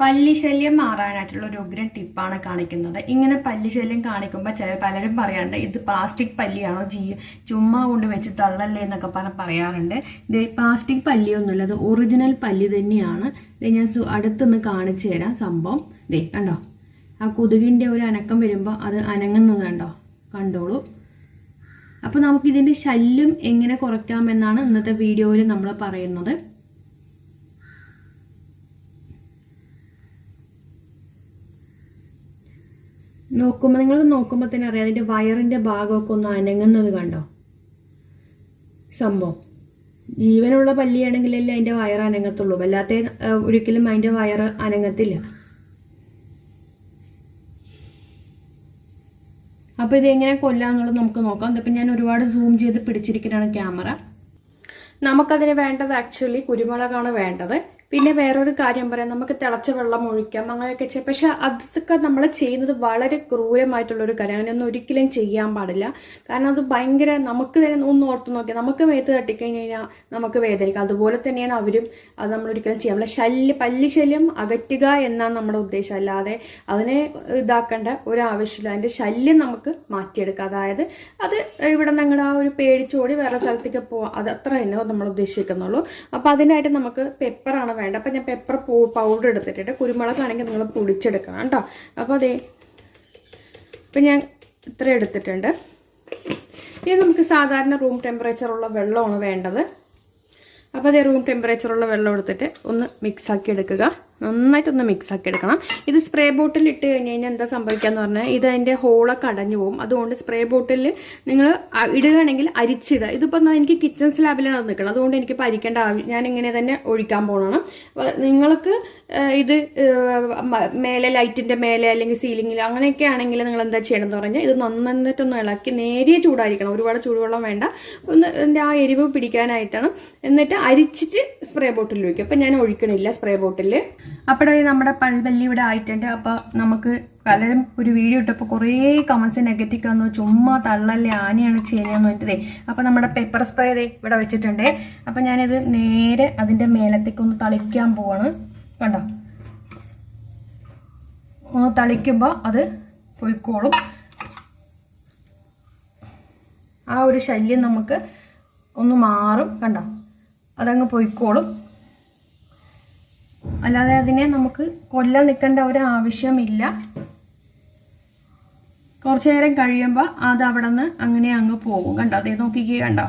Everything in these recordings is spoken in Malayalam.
പല്ലി ശല്യം മാറാനായിട്ടുള്ള ഒരു ഉഗ്രൻ ടിപ്പാണ് കാണിക്കുന്നത്. ഇങ്ങനെ പല്ലി ശല്യം കാണിക്കുമ്പോൾ ചില പലരും പറയാറുണ്ട് ഇത് പ്ലാസ്റ്റിക് പല്ലിയാണോ? ജീ ചുമ്മാ കൊണ്ട് വെച്ച് തള്ളല്ലേ എന്നൊക്കെ പറഞ്ഞ് പറയാറുണ്ട്. ഇത് പ്ലാസ്റ്റിക് പല്ലിയൊന്നുമില്ല അത് ഒറിജിനൽ പല്ലി തന്നെയാണ്. ഇത് ഞാൻ അടുത്തുനിന്ന് അടുത്തൊന്ന് കാണിച്ചു തരാം സംഭവം. ദേ കണ്ടോ? ആ കൊതുകിന്റെ ഒരു അനക്കം വരുമ്പോൾ അത് അനങ്ങുന്നത് കണ്ടോ? കണ്ടോളൂ. അപ്പോൾ നമുക്കിതിന്റെ ശല്യം എങ്ങനെ കുറയ്ക്കാമെന്നാണ് ഇന്നത്തെ വീഡിയോയിൽ നമ്മൾ പറയുന്നത്. നോക്കുമ്പോൾ നിങ്ങൾ നോക്കുമ്പോൾ തന്നെ അറിയാം അതിന്റെ വയറിന്റെ ഭാഗമൊക്കെ ഒന്ന് അനങ്ങുന്നത് കണ്ടോ? സംഭവം. ജീവനുള്ള പല്ലിയാണെങ്കിലല്ലേ അതിന്റെ വയർ അനങ്ങത്തുള്ളൂ. വല്ലാത്ത ഒരിക്കലും അതിന്റെ വയർ അനങ്ങത്തില്ല. അപ്പോൾ ഇത് എങ്ങനെ കൊല്ലാന്നുള്ളത് നമുക്ക് നോക്കാം. ഇതിപ്പോൾ ഞാൻ ഒരുപാട് സൂം ചെയ്ത് പിടിച്ചിരിക്കുന്നതാണ് ക്യാമറ നമുക്കതിന് വേണ്ടത് ആക്ച്വലി കുരുമുളകാണ് വേണ്ടത്. പിന്നെ വേറൊരു കാര്യം പറയാം. നമുക്ക് തിളച്ച വെള്ളം ഒഴിക്കാം അങ്ങനെയൊക്കെ ചെയ്യാം. പക്ഷെ അതൊക്കെ നമ്മൾ ചെയ്യുന്നത് വളരെ ക്രൂരമായിട്ടുള്ളൊരു കാര്യം. അങ്ങനെയൊന്നും ഒരിക്കലും ചെയ്യാൻ പാടില്ല. കാരണം അത് ഭയങ്കര നമുക്ക് തന്നെ ഒന്ന് ഓർത്ത് നോക്കിയാൽ നമുക്ക് മേത്ത് തട്ടിക്കഴിഞ്ഞ് കഴിഞ്ഞാൽ നമുക്ക് വേദനിക്കാം. അതുപോലെ തന്നെയാണ് അവരും അത് നമ്മൾ ഒരിക്കലും ചെയ്യാൻ പറ്റില്ല ശല്യം പല്ലി ശല്യം അകറ്റുക എന്നാണ് നമ്മുടെ ഉദ്ദേശം. അല്ലാതെ അതിനെ ഇതാക്കേണ്ട ഒരാവശ്യമില്ല. അതിന്റെ ശല്യം നമുക്ക് മാറ്റിയെടുക്കാം. അതായത് അത് ഇവിടെ നിങ്ങളുടെ ആ ഒരു പേടിച്ചോടി വേറെ സ്ഥലത്തേക്ക് പോവാം. അത് അത്ര തന്നെ നമ്മൾ ഉദ്ദേശിക്കുന്നുള്ളൂ. അപ്പോൾ അതിനായിട്ട് നമുക്ക് പെപ്പറാണ് വേണ്ടത് അപ്പോൾ ഞാൻ പെപ്പർ പൗഡർ എടുത്തിട്ടുണ്ട് കുരുമുളകാണെങ്കിൽ നിങ്ങൾ പൊടിച്ചെടുക്കണം കേട്ടോ. അപ്പോൾ അതേ ഇപ്പം ഞാൻ ഇത്ര എടുത്തിട്ടുണ്ട്. ഇനി നമുക്ക് സാധാരണ റൂം ടെമ്പറേച്ചറുള്ള വെള്ളമാണ് വേണ്ടത്. അപ്പോൾ അതേ റൂം ടെമ്പറേച്ചറുള്ള വെള്ളം എടുത്തിട്ട് ഒന്ന് മിക്സാക്കി എടുക്കുക. നന്നായിട്ടൊന്ന് മിക്സ് ആക്കി എടുക്കണം ഇത് സ്പ്രേ ബോട്ടിൽ ഇട്ട് കഴിഞ്ഞ് കഴിഞ്ഞാൽ എന്താ സംഭവിക്കാന്ന് പറഞ്ഞാൽ ഇത് അതിന്റെ ഹോളൊക്കെ അടഞ്ഞു പോകും. അതുകൊണ്ട് സ്പ്രേ ബോട്ടിൽ നിങ്ങൾ ഇടുകയാണെങ്കിൽ അരിച്ചിടുക. ഇതിപ്പോൾ എനിക്ക് കിച്ചൺ സ്ലാബിലാണ് അത് നിൽക്കുന്നത് അതുകൊണ്ട് എനിക്ക് പരിക്കേണ്ട ആവശ്യം ഞാൻ ഇങ്ങനെ തന്നെ ഒഴിക്കാൻ പോകണം നിങ്ങൾക്ക് ഇത് മേലെ ലൈറ്റിന്റെ മേലെ അല്ലെങ്കിൽ സീലിങ്ങിൽ അങ്ങനെയൊക്കെ ആണെങ്കിൽ നിങ്ങൾ എന്താ ചെയ്യണമെന്ന് പറഞ്ഞാൽ ഇത് നന്നായിട്ടൊന്ന് ഇളക്കി നേരിയ ചൂടായിരിക്കണം. ഒരുപാട് ചൂടുവെള്ളം വേണ്ട. ഒന്ന് എന്റെ ആ എരിവ് പിടിക്കാനായിട്ടാണ്. എന്നിട്ട് അരിച്ചിട്ട് സ്പ്രേ ബോട്ടിൽ ഒഴിക്കും. അപ്പം ഞാൻ ഒഴിക്കണില്ല സ്പ്രേ ബോട്ടിൽ അപ്പോഴേ നമ്മുടെ പൽവല്ലി ഇവിടെ ആയിട്ടുണ്ട്. അപ്പോൾ നമുക്ക് പലരും ഒരു വീഡിയോ ഇട്ടപ്പോൾ കുറേ കമൻസ് നെഗറ്റീവ് വന്നു. ചുമ്മാ തള്ളല്ലേ ആനയാണ് ചെയ്യുന്നതെന്ന് പറഞ്ഞിട്ടേ അപ്പോൾ നമ്മുടെ പെപ്പർ സ്പ്രേ ഇവിടെ വെച്ചിട്ടുണ്ട്. അപ്പോൾ ഞാനിത് നേരെ അതിന്റെ മേലത്തേക്ക് ഒന്ന് തളിക്കാൻ പോവാണ്. കണ്ടോ? ഒന്ന് തളിക്കുമ്പോൾ അത് പൊയ്ക്കോളും. ആ ഒരു ശല്യം നമുക്ക് ഒന്ന് മാറും. കണ്ടോ? അതങ്ങ് പൊയ്ക്കോളും. അല്ലാതെ അതിനെ നമുക്ക് കൊല്ലാൻ നിൽക്കേണ്ട ഒരു ആവശ്യമില്ല. കുറച്ചു നേരം കഴിയുമ്പോൾ അത് അവിടെ നിന്ന് അങ്ങനെ അങ്ങ് പോകും. കണ്ടോ? അതേ നോക്കിക്കുക കണ്ടോ?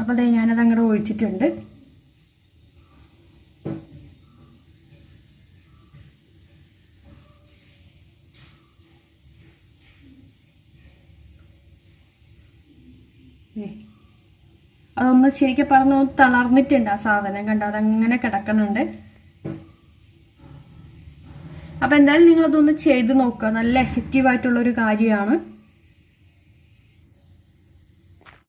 അപ്പോൾ അതേ ഞാനത് അങ്ങോട്ട് ഒഴിച്ചിട്ടുണ്ട്. ഏ. അതൊന്ന് ശരിക്കും പറഞ്ഞു തളർന്നിട്ടുണ്ട് ആ സാധനം. കണ്ടോ? അതങ്ങനെ കിടക്കുന്നുണ്ട്. അപ്പൊ എന്തായാലും നിങ്ങൾ അതൊന്ന് ചെയ്ത് നോക്കുക നല്ല എഫക്റ്റീവ് ആയിട്ടുള്ള ഒരു കാര്യമാണ്.